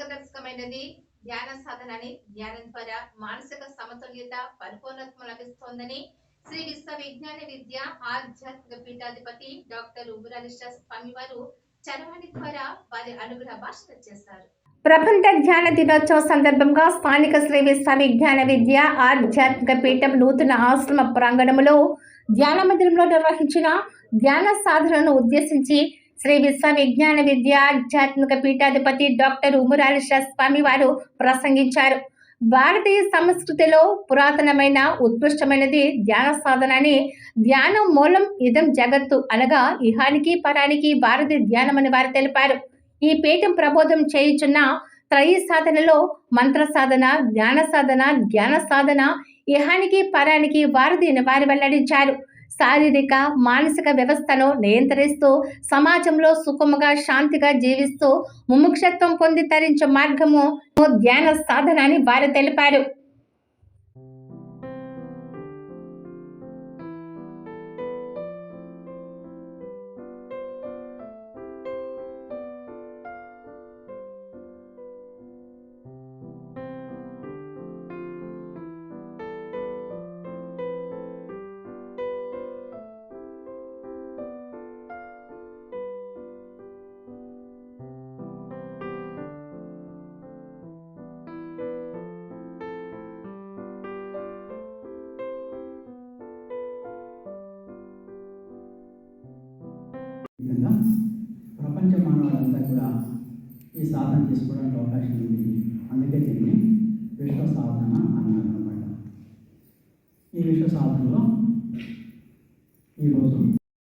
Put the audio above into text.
మార్గదర్శకమైనది. ధ్యాన సాధన అని ధ్యానం ద్వారా మానసిక సమతుల్యత పరిపూర్ణత్వం లభిస్తోందని శ్రీ విశ్వవిజ్ఞాన విద్య ఆధ్యాత్మిక పీఠాధిపతి డాక్టర్ ఉబురాలిష స్వామి వారు చరవాణి ద్వారా వారి అనుగ్రహ భాషణ చేశారు. ప్రపంచ ధ్యాన దినోత్సవ సందర్భంగా స్థానిక శ్రీ విశ్వ విజ్ఞాన విద్య ఆధ్యాత్మిక పీఠం నూతన ఆశ్రమ ప్రాంగణంలో ధ్యాన మందిరంలో నిర్వహించిన ధ్యాన సాధనను ఉద్దేశించి శ్రీ విశ్వ విజ్ఞాన విద్య ఆధ్యాత్మిక పీఠాధిపతి డాక్టర్ ఉమురాలిష స్వామి వారు ప్రసంగించారు. భారతీయ సంస్కృతిలో పురాతనమైన ఉత్కృష్టమైనది ధ్యాన సాధన అని ధ్యానం మూలం ఇదం జగత్తు అనగా ఇహానికి పరానికి భారతీయ ధ్యానం అని వారు తెలిపారు. ఈ పీఠం ప్రబోధం చేయుచున్న త్రయీ సాధనలో మంత్ర సాధన ధ్యాన సాధన జ్ఞాన సాధన ఇహానికి పరానికి వారధిని వారు వెల్లడించారు. శారీరక మానసిక వ్యవస్థను నియంత్రిస్తూ సమాజంలో సుఖముగా శాంతిగా జీవిస్తూ ముముక్షత్వం పొంది తరించే మార్గము ధ్యాన సాధన అని వారు తెలిపారు. విధంగా ప్రపంచ మానవులంతా కూడా ఈ సాధన చేసుకోవడానికి అవకాశం ఉంది. అందుకే దీన్ని విశ్వ సాధన అన్నారు అనమాట ఈ విశ్వ సాధనలో ఈరోజు